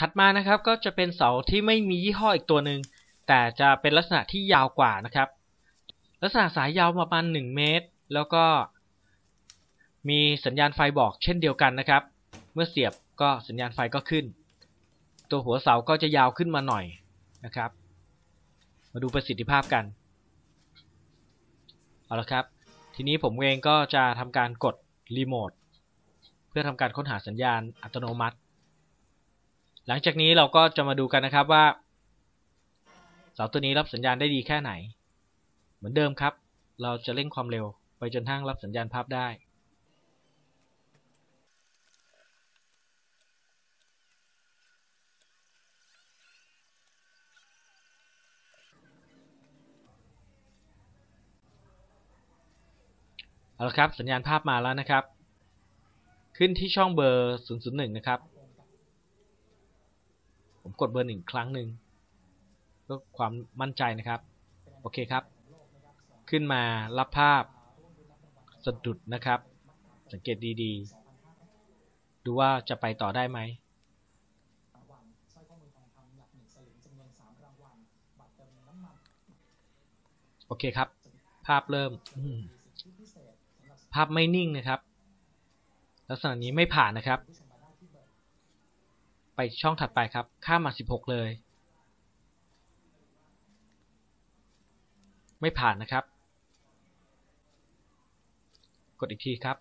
ถัดมานะครับก็จะเป็นเสาที่ไม่มียี่ห้ออีกตัวหนึ่งแต่จะเป็นลักษณะที่ยาวกว่านะครับ ลักษณะสายยาวประมาณ 1 เมตร แล้วก็ มีสัญญาณไฟบอกเช่นเดียวกันนะครับ เมื่อเสียบก็สัญญาณไฟก็ขึ้น ตัวหัวเสาก็จะยาวขึ้นมาหน่อยนะครับ มาดูประสิทธิภาพกันเอาละครับ ทีนี้ผมเองก็จะทำการกดรีโมทเพื่อทำการค้นหาสัญญาณอัตโนมัติ หลังจากนี้เราก็จะมาดูกันนะครับว่าเสาตัวนี้รับสัญญาณได้ดีแค่ไหน เหมือนเดิมครับ เราจะเร่งความเร็วไปจนทั้งรับสัญญาณภาพได้เอาละครับสัญญาณภาพมาแล้วนะครับ ขึ้นที่ช่องเบอร์ 001 นะครับ กดเบอร์หนึ่งครั้งหนึ่งเพื่อความมั่นใจนะครับ โอเคครับ ขึ้นมารับภาพสะดุดนะครับ สังเกตดีๆ ดูว่าจะไปต่อได้ไหมโอเคครับ ภาพเริ่มมภาพไม่นิ่งนะครับ ลักษณะนี้ไม่ผ่านนะครับ ไปช่องถัดไปครับ ข้ามมา 16 เลย ไม่ผ่านนะครับ กดอีกทีครับ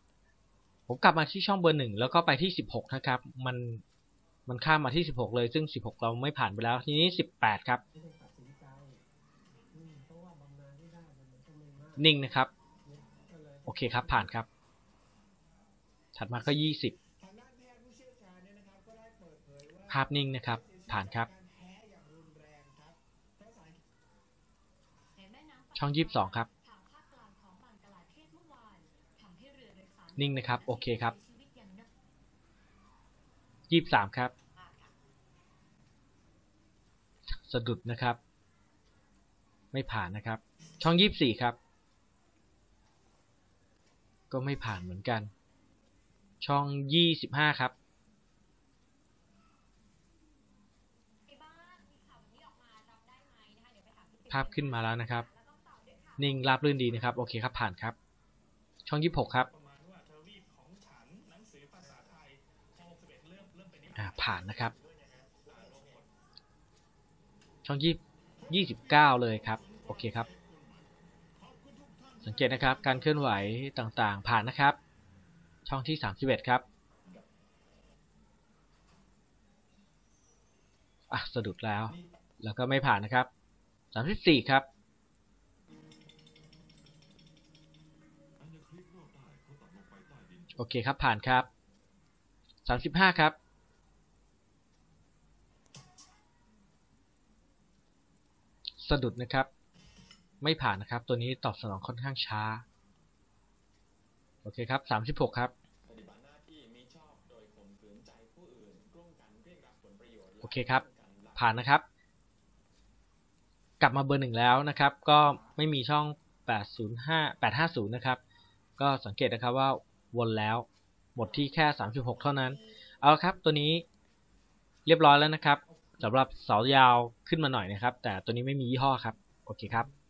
ผมกลับมาที่ช่องเบอร์หนึ่งแล้วก็ไปที่ 16 นะครับ มันมันข้ามมาที่ 16 เลย ซึ่ง 16 เราไม่ผ่านไปแล้ว ทีนี้ 18 ครับ นิ่งนะครับ โอเคครับผ่านครับ ถัดมาก็ 20 ภาพนิ่งนะครับ ผ่านครับ ช่อง22ครับ นิ่งนะครับ โอเคครับ23ครับ สะดุดนะครับ ไม่ผ่านนะครับ ช่อง24ครับ ก็ไม่ผ่านเหมือนกัน ช่อง25ครับ ภาพขึ้นมาแล้วนะครับ นิ่งราบรื่นดีนะครับ โอเคครับผ่านครับ ช่อง 26 ครับผ่านนะครับ ช่องยี่ยี่สิบเก้าเลยครับ โอเคครับ สังเกตนะครับการเคลื่อนไหวต่างๆ ผ่านนะครับ ช่องที่สามสิบเอ็ดครับอะสะดุดแล้ว แล้วก็ไม่ผ่านนะครับ สามสิบสี่ครับโอเคครับผ่านครับสามสิบห้าครับสะดุดนะครับ ไม่ผ่านนะครับ ตัวนี้ตอบสนองค่อนข้างช้า โอเคครับ36ครับโอเคครับ ผ่านนะครับ กลับมาเบอร์หนึ่งแล้วนะครับ ก็ไม่มีช่อง 805 850 นะครับ ก็สังเกตนะครับว่าวนแล้วหมดที่แค่ 36 เท่านั้น เอาละครับตัวนี้เรียบร้อยแล้วนะครับสำหรับเสายาวขึ้นมาหน่อยนะครับ แต่ตัวนี้ไม่มียี่ห้อครับ โอเคครับ